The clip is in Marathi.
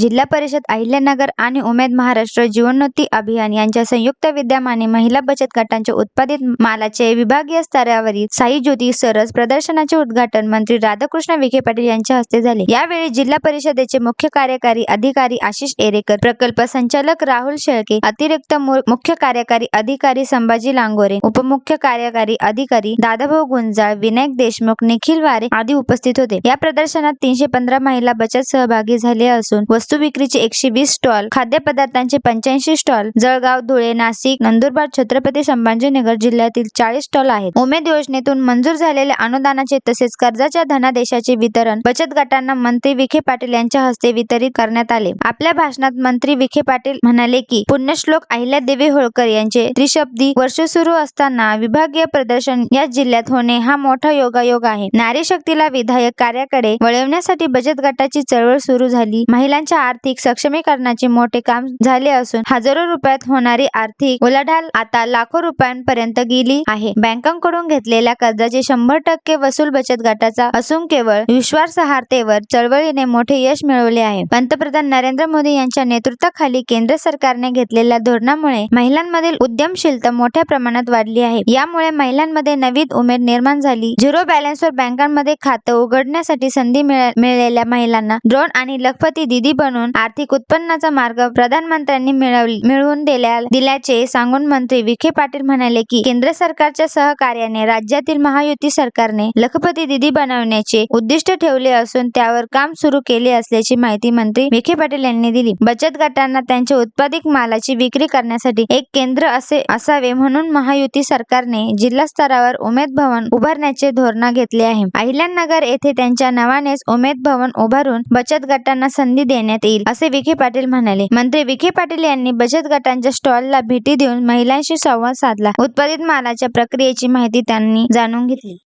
जिल्हा परिषद अहिल्यानगर आणि उमेद महाराष्ट्र जीवनोन्नती अभियान यांच्या संयुक्त विद्यमाने महिला बचत गटांच्या उत्पादित मालाचे विभागीय स्तरावरील साई ज्योती सरस प्रदर्शनाचे उद्घाटन मंत्री राधाकृष्ण विखे पाटील यांच्या हस्ते झाले. यावेळी जिल्हा परिषदेचे मुख्य कार्यकारी अधिकारी आशिष एरेकर प्रकल्प संचालक राहुल शेळके अतिरिक्त मुख्य कार्यकारी अधिकारी संभाजी लांगोरे उपमुख्य कार्यकारी अधिकारी दादाभाऊ गुंजाळ विनायक देशमुख निखिल वारे आदी उपस्थित होते. या प्रदर्शनात तीनशे पंधरा महिला बचत सहभागी झाले असून वस्तू वस्तू विक्रीचे एकशे वीस स्टॉल खाद्यपदार्थांचे पंच्याऐंशी स्टॉल जळगाव धुळे नाशिक नंदुरबार छत्रपती संभाजीनगर जिल्ह्यातील चाळीस स्टॉल आहेत. उमेद योजनेतून मंजूर झालेल्या अनुदानाचे तसेच कर्जाच्या धनादेशाचे वितरण बचत गटांना मंत्री विखे पाटील यांच्या हस्ते वितरित करण्यात आले. आपल्या भाषणात मंत्री विखे पाटील म्हणाले की पुण्यश्लोक अहिल्यादेवी होळकर यांचे त्रिशब्दी वर्ष सुरू असताना विभागीय प्रदर्शन या जिल्ह्यात होणे हा मोठा योगायोग आहे. नारी शक्तीला विधायक कार्याकडे वळवण्यासाठी बचत गटाची चळवळ सुरू झाली. महिलांच्या आर्थिक सक्षमीकरणाचे मोठे काम झाले असून हजारो रुपयात होणारी आर्थिक उलाढाल आता लाखो रुपयांपर्यंत गेली आहे. बँकांकडून घेतलेल्या कर्जाचे शंभर टक्के वसूल बचत गटाचा असून केवळ विश्वासार्हतेवर चळवळीने मोठे यश मिळवले आहे. पंतप्रधान नरेंद्र मोदी यांच्या नेतृत्वाखाली केंद्र सरकारने घेतलेल्या धोरणामुळे महिलांमधील उद्यमशीलता मोठ्या प्रमाणात वाढली आहे. यामुळे महिलांमध्ये नवीन उमेद निर्माण झाली. झिरो बॅलन्सवर बँकांमध्ये खातं उघडण्यासाठी संधी मिळ- मिळालेल्या महिलांना ड्रोन आणि लखपती दिदी बनून आर्थिक उत्पन्नाचा मार्ग प्रधानमंत्र्यांनी मिळवली मिळवून दिल्या दिल्याचे सांगून मंत्री विखे पाटील म्हणाले की केंद्र सरकारच्या सहकार्याने राज्यातील महायुती सरकारने लखपती दिदी बनवण्याचे उद्दिष्ट ठेवले असून त्यावर काम सुरू केले असल्याची माहिती मंत्री विखे पाटील यांनी दिली. बचत गटांना त्यांच्या उत्पादित मालाची विक्री करण्यासाठी एक केंद्र असे असावे म्हणून महायुती सरकारने जिल्हा स्तरावर उमेद भवन उभारण्याचे धोरण घेतले आहे. अहिल्यानगर येथे त्यांच्या नावानेच उमेद भवन उभारून बचत गटांना संधी देणे देण्यात येईल असे विखे पाटील म्हणाले. मंत्री विखे पाटील यांनी बचत गटांच्या स्टॉलला भेटी देऊन महिलांशी संवाद साधला. उत्पादित मालाच्या प्रक्रियेची माहिती त्यांनी जाणून घेतली.